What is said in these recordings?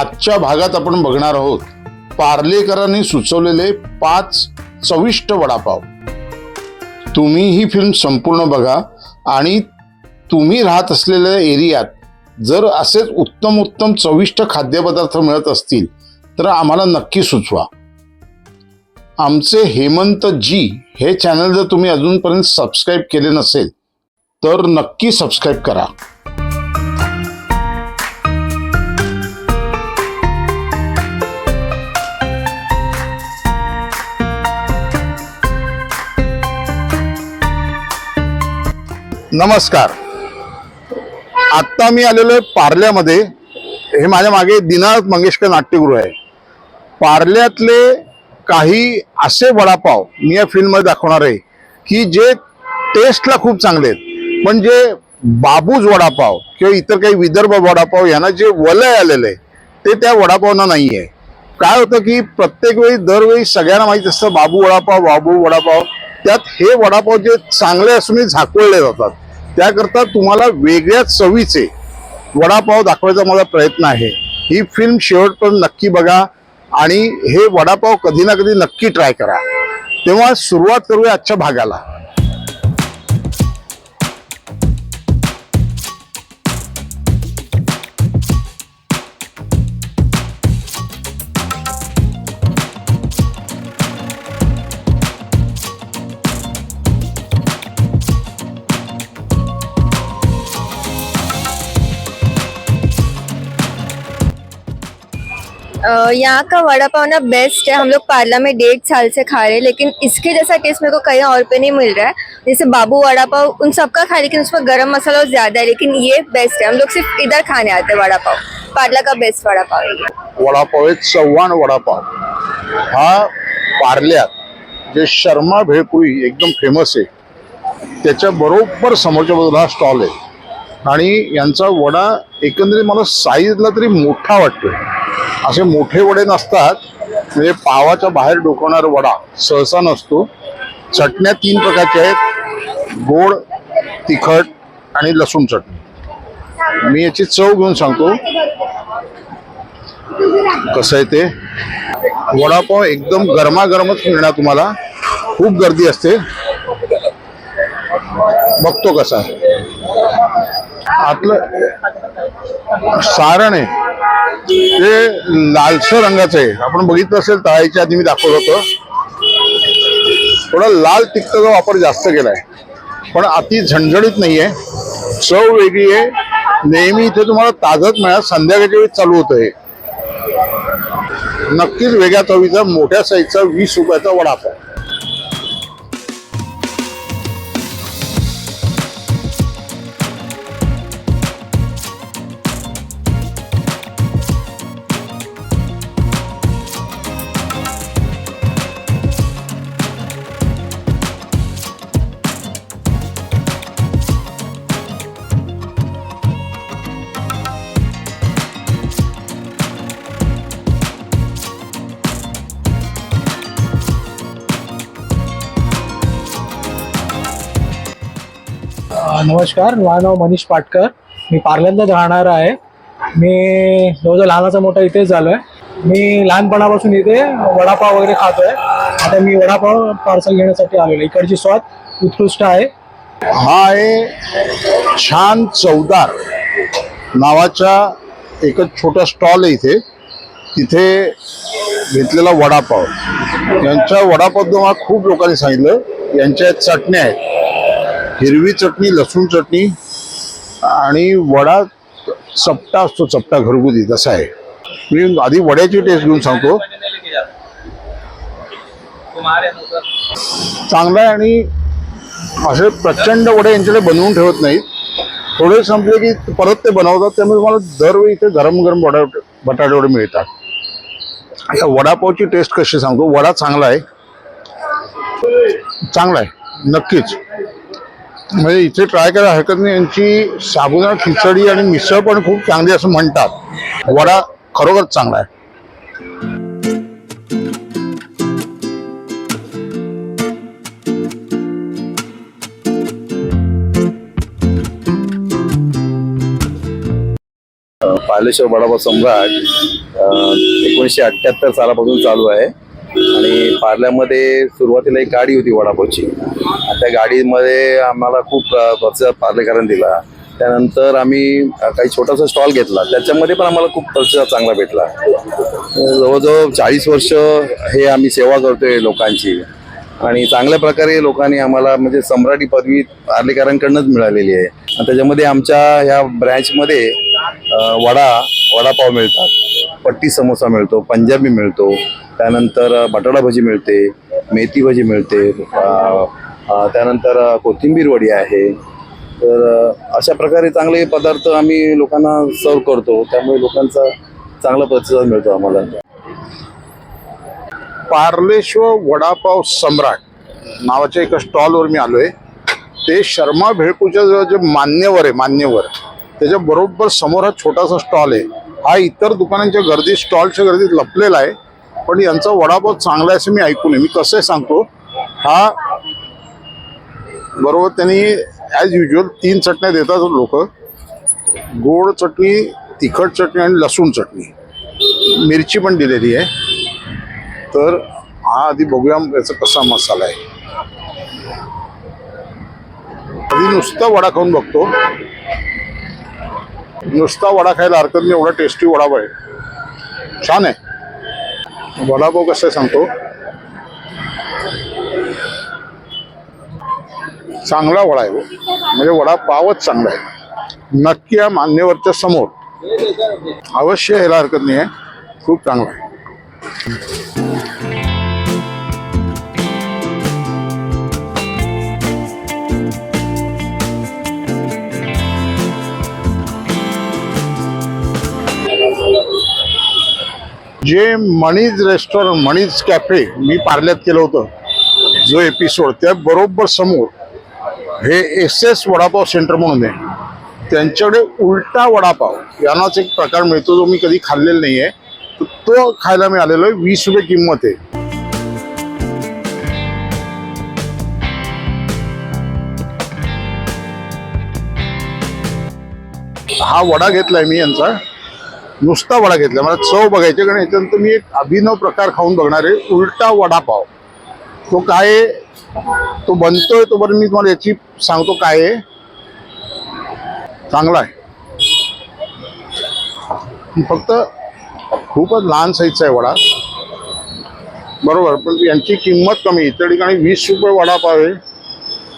आजच्या भागात आपण बघणार आहोत पार्लेकरांनी सुचवलेले पाच चविष्ट वडापाव. तुम्ही ही फिल्म संपूर्ण बघा आणि तुम्ही राहत असलेल्या एरियात जर असेच उत्तम उत्तम चविष्ट खाद्यपदार्थ मिळत असतील तर आम्हाला नक्की सुचवा. आमचे हेमंत जी हे चॅनल जर तुम्ही अजूनपर्यंत सबस्क्राईब केले नसेल तर नक्की सबस्क्राईब करा. नमस्कार. आत्ता मी आलेलो आहे पार्ल्यामध्ये. हे माझ्या मागे दिनानाथ मंगेशकर नाट्यगृह आहे. पार्ल्यातले काही असे वडापाव मी या फिल्ममध्ये दाखवणार आहे की जे टेस्टला खूप चांगले आहेत. पण जे बाबूज वडापाव किंवा इतर काही विदर्भ वडापाव यांना जे वलय आलेलं आहे ते त्या वडापावना नाही आहे काय होतं की प्रत्येक वेळी दरवेळी सगळ्यांना माहीत असतं बाबू वडापाव बाबू वडापाव. त्यात हे वडापाव जे चांगले असूनही झाकवले जातात. त्याकरता तुम्हाला वेगळ्या चवीचे वडापाव दाखवायचा माझा प्रयत्न आहे. ही फिल्म शेवटपर्यंत नक्की बघा आणि हे वडापाव कधी ना कधी नक्की ट्राय करा. तेव्हा सुरुवात करूया आजच्या भागाला. यहाँ का वड़ा पाव ना बेस्ट है। हम लोग पार्ला में डेढ़ साल से खा रहे हैं लेकिन इसके जैसा टेस्ट मेरे को कहीं और पे नहीं मिल रहा है। जैसे बाबू वड़ा पाव उन सबका खा लेकिन उसमें गरम मसाला और ज्यादा है लेकिन ये बेस्ट है। हम लोग सिर्फ इधर खाने आते हैं वड़ा पाव। पार्ला का बेस्ट वड़ा पाव है पाव वडापाव आहे चव्हाण वडापाव हा पार्ल्यात जे शर्मा भेळपुरी एकदम फेमस आहे त्याच्या बरोबर समोरच्या बाजूला हा स्टॉल आहे. आणि यांचा वडा एकंदरीत मला साईजला तरी मोठा वाटतोय. असे मोठे वडे नसतात. म्हणजे पावाच्या बाहेर डोकवणारा वडा सहसा नसतो. चटण्या तीन प्रकारच्या आहेत. गोड तिखट आणि लसूण चटणी. मी याची चव घेऊन सांगतो. कसं आहे ते? वडापाव एकदम गरमागरमच मिळणार तुम्हाला. खूप गर्दी असते. बघतो कसा आहे. आतलं सारण आहे. ते लालसर रंगाचं आहे. आपण बघितलं असेल तळाईच्या आधी मी दाखवत होतो. थोडा लाल तिखटाचा वापर जास्त केलाय. पण अति झणझणीत नाहीये. चव वेगळी आहे. नेहमी इथे तुम्हाला ताजत मिळा संध्याकाळच्या वेळी चालू होतं हे नक्कीच वेगळ्या चवीचा मोठ्या साईजचा वीस रुपयाचा वडापाव नमस्कार माझं नाव मनीष पाटकर. मी पार्ल्यांदाच राहणार आहे. मी जवळजवळ लहानाचा मोठा इथेच झालो आहे मी लहानपणापासून इथे वडापाव वगैरे खातोय. आता मी वडापाव पार्सल घेण्यासाठी आलेलो इकडची स्वाद उत्कृष्ट आहे. हा आहे छान चवदार नावाच्या एक छोटा स्टॉल आहे इथे. तिथे घेतलेला वडापाव. यांच्या वडापाव मला खूप लोकांनी सांगितलं. यांच्या चटण्या आहेत. हिरवी चटणी लसूण चटणी आणि वडा चपटा असतो चपटा घरगुती तसा आहे. मी आधी वड्याची टेस्ट घेऊन सांगतो. चांगला आहे आणि असे प्रचंड वडे यांच्याकडे बनवून ठेवत नाहीत. थोडे संपले की परत ते बनवतात त्यामुळे तुम्हाला दरवेळी इथे गरम गरम वडा बटाटे वडे मिळतात. या वडापावची टेस्ट कशी सांगतो वडा चांगला आहे. चांगला आहे नक्कीच. म्हणजे इथे ट्राय करायला हरकत नाही. यांची साबुदाणा खिचडी आणि मिसळ पण खूप चांगली असं म्हणतात. वडा खरोखर चांगला आहे. पालेश्वर वडापाव सम्राट एकोणीसशे अठ्ठ्याहत्तर सालापासून चालू आहे. आणि पार्ल्यामध्ये सुरुवातीला एक गाडी होती वडापावची. त्या गाडीमध्ये आम्हाला खूप अं, प्रतिसाद पार्लेकरण दिला. त्यानंतर आम्ही काही छोटासा स्टॉल घेतला. त्याच्यामध्ये पण आम्हाला खूप प्रतिसाद चांगला भेटला. जवळजवळ चाळीस वर्ष हे आम्ही सेवा करतोय लोकांची. आणि चांगल्या प्रकारे लोकांनी आम्हाला म्हणजे सम्राटी पदवी पार्लेकरांकडनंच मिळालेली आहे. आणि त्याच्यामध्ये आमच्या ह्या ब्रँचमध्ये वडा वडापाव मिळतात. पट्टी समोसा मिळतो पंजाबी मिळतो. त्यानंतर बटाटा भजी मिळते मेथी भजी मिळते त्यानंतर कोथिंबीर वडी आहे. तर अशा प्रकारे चांगले पदार्थ आम्ही लोकांना सर्व करतो. त्यामुळे लोकांचा चांगला प्रतिसाद मिळतो आम्हाला. पार्लेश्वर वडापाव सम्राट नावाच्या एका स्टॉलवर मी आलो आहे ते शर्मा भेळपूच्या जे मान्यवर आहे मान्यवर त्याच्या बरोबर समोर हा छोटासा स्टॉल आहे. हा इतर दुकानांच्या गर्दीत स्टॉलच्या गर्दीत लपलेला आहे. पण यांचा वडापाव चांगला आहे असं मी ऐकून आहे मी कसं सांगतो? हा बरोबर त्यांनी ॲज युजल तीन चटण्या देतात लोक. गोड चटणी तिखट चटणी आणि लसूण चटणी. मिरची पण दिलेली आहे. तर हा आधी बघूया याचा कसा मसाला आहे. आधी नुसता वडा खाऊन बघतो. नुसता वडा खायला हरकत नाही एवढा टेस्टी वडापाव आहे. छान आहे. वडापाव कसं आहे सांगतो. चांगला वडा आहे हो. म्हणजे वडा पावच चांगला आहे. नक्की या मान्यवरच्या समोर. अवश्य यायला हरकत नाही आहे. खूप चांगला आहे. जे मणीज रेस्टॉरंट मणीज कॅफे मी पार्ल्यात केलं होतं जो एपिसोड त्या बरोबर समोर हे एस एस वडापाव सेंटर म्हणून आहे. त्यांच्याकडे उलटा वडापाव यानाच एक प्रकार मिळतो जो मी कधी खाल्लेला नाही आहे तो खायला मिळालेलो आहे वीस रुपये किंमत आहे. हा वडा घेतलाय मी यांचा. नुसता वडा घेतला मला चव बघायची कारण याच्यानंतर मी एक अभिनव प्रकार खाऊन बघणार आहे. उलटा वडापाव. तो काय आहे? तो बनतोय तो बरं मी तुम्हाला याची सांगतो काय आहे. चांगला आहे. फक्त खूपच लहान साईजचा आहे वडा. बरोबर पण यांची किंमत कमी इतर ठिकाणी वीस रुपये वडापाव आहे.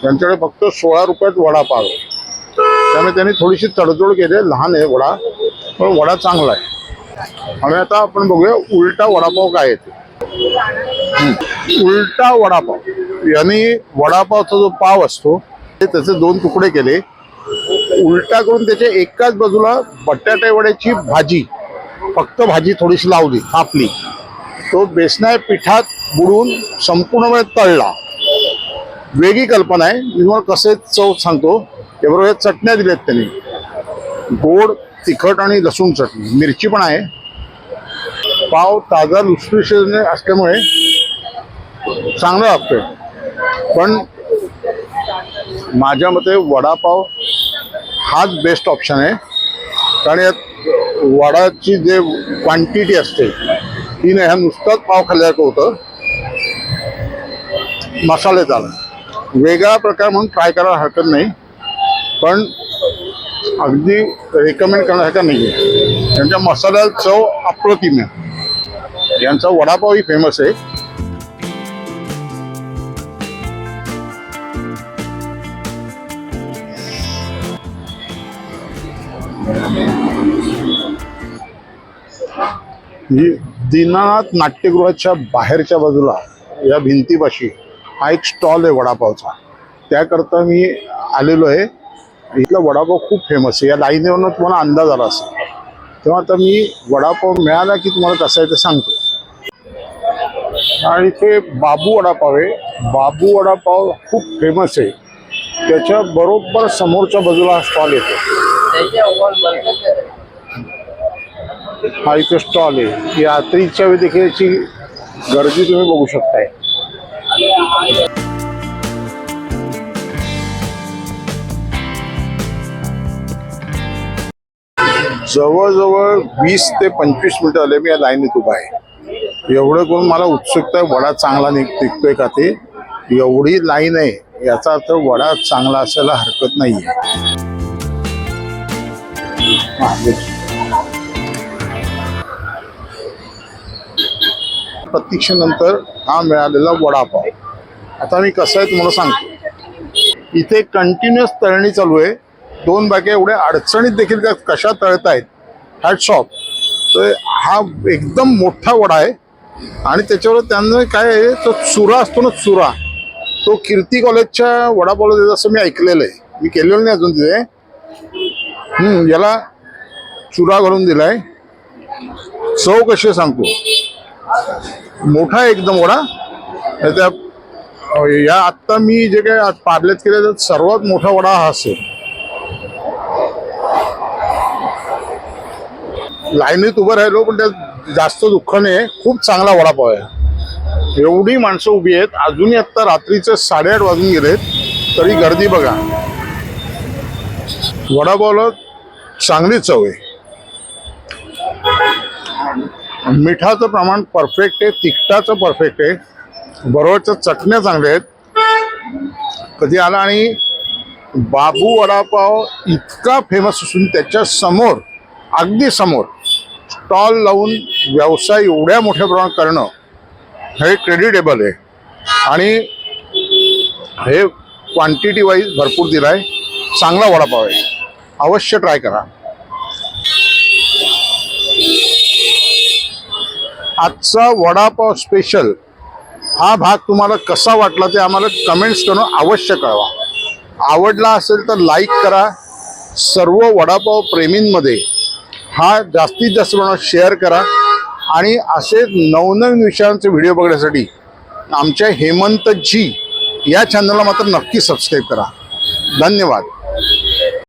यांच्याकडे फक्त सोळा रुपयात वडापाव आहे. त्यामुळे त्यांनी थोडीशी तडजोड केली आहे. लहान आहे वडा पण वडा चांगला आहे. आणि आता आपण बघूया उलटा वडापाव काय आहे उलटा वडापाव. यांनी वडापावचा जो पाव असतो ते त्याचे दोन तुकडे केले. उलटा करून त्याच्या एकाच बाजूला बटाट्यावड्याची भाजी फक्त भाजी थोडीशी लावली कापली तो बेसनाय पिठात बुडून संपूर्णपणे तळला. वेगळी कल्पना आहे. मी तुम्हाला कसे चव सांगतो. त्याबरोबर या चटण्या दिल्यात त्यांनी. गोड तिखट आणि लसूण चटणी. मिरची पण आहे. पाव ताजा लुसलुशीत असल्यामुळे चांगला लागतोय. पण माझ्या मते वडापाव हाच बेस्ट ऑप्शन आहे. कारण यात वडाची जे क्वांटिटी असते ती नाही ह्या नुसताच पाव खाल्ल्यासारखं होतं. मसालेदार वेगळा प्रकार म्हणून ट्राय करायला हरकत नाही. पण अगदी रेकमेंड करण्यासारखा नाही आहे त्यांच्या मसाल्याला चव अप्रतिम आहे. यांचा वडापावही फेमस आहे. दीनानाथ नाट्यगृहाच्या बाहेरच्या बाजूला या भिंतीपाशी हा एक स्टॉल आहे वडापावचा. त्याकरता मी आलेलो आहे. इथला वडापाव खूप फेमस आहे. या लाईनीवरनं तुम्हाला अंदाज आला असेल. तेव्हा आता मी वडापाव मिळाला की तुम्हाला कसं आहे ते सांगतो. आणि इथे बाबू वडापाव आहे. बाबू वडापाव खूप फेमस आहे. त्याच्या बरोबर समोरच्या बाजूला हा स्टॉल येतो. हा इथे स्टॉल आहे. यात्रेच्या वेळी देखील याची गर्दी तुम्ही बघू शकताय. जवळजवळ वीस ते पंचवीस मिनिटं आले मी या लाईनीत उभा आहे. एवढं करून मला उत्सुकता आहे वडा चांगला निघ टिकतोय का ते? एवढी लाईन आहे याचा अर्थ वडा चांगला असायला हरकत नाही आहे प्रतीक्षेनंतर हा मिळालेला वडापाव. आता मी कसं आहे तुम्हाला सांगतो. इथे कंटिन्युअस तळणी चालू आहे. दोन बाग्या एवढ्या अडचणीत देखील त्या कशा तळत आहेत शॉप तर हा एकदम मोठा वडा आहे. आणि त्याच्यावर त्यांना काय आहे तो चुरा असतो ना चुरा. तो कीर्ती कॉलेजच्या वडापावला देत असं मी ऐकलेलं आहे. मी केलेलं नाही अजून तिथे. याला चुरा घालून दिलाय. चव कशी आहे सांगतो? मोठा आहे एकदम वडा. त्या या आत्ता मी जे काय आज केले तर सर्वात मोठा वडा हा असेल. लाईनीत उभं राहिलो पण त्यात जास्त दुःख नाही खूप चांगला वडापाव आहे. एवढी माणसं उभी आहेत. अजूनही आत्ता रात्रीचे साडेआठ वाजून गेलेत. तरी गर्दी बघा. वडापावला चांगली चव आहे. मिठाचं प्रमाण परफेक्ट आहे तिखटाचं परफेक्ट आहे. बरोबरच्या चटण्या चांगल्या आहेत. कधी आला आणि बाबू वडापाव इतका फेमस असून त्याच्यासमोर अगदी समोर स्टॉल लावून व्यवसाय एवढ्या मोठ्या प्रमाणात करणं हे क्रेडिटेबल आहे. आणि हे क्वांटिटी वाईज भरपूर दिला आहे चांगला वडापाव आहे. अवश्य ट्राय करा. आजचा वडापाव स्पेशल हा भाग तुम्हाला कसा वाटला ते आम्हाला कमेंट्स करून अवश्य कळवा. आवडला असेल तर लाईक करा. सर्व वडापाव प्रेमींमध्ये हा जास्तीत जास्त प्रमाणात शेअर करा. आणि असे नवनवीन विषयांचे व्हिडिओ बघण्यासाठी आमच्या हेमंत जी या चॅनलला मात्र नक्की सबस्क्राईब करा. धन्यवाद.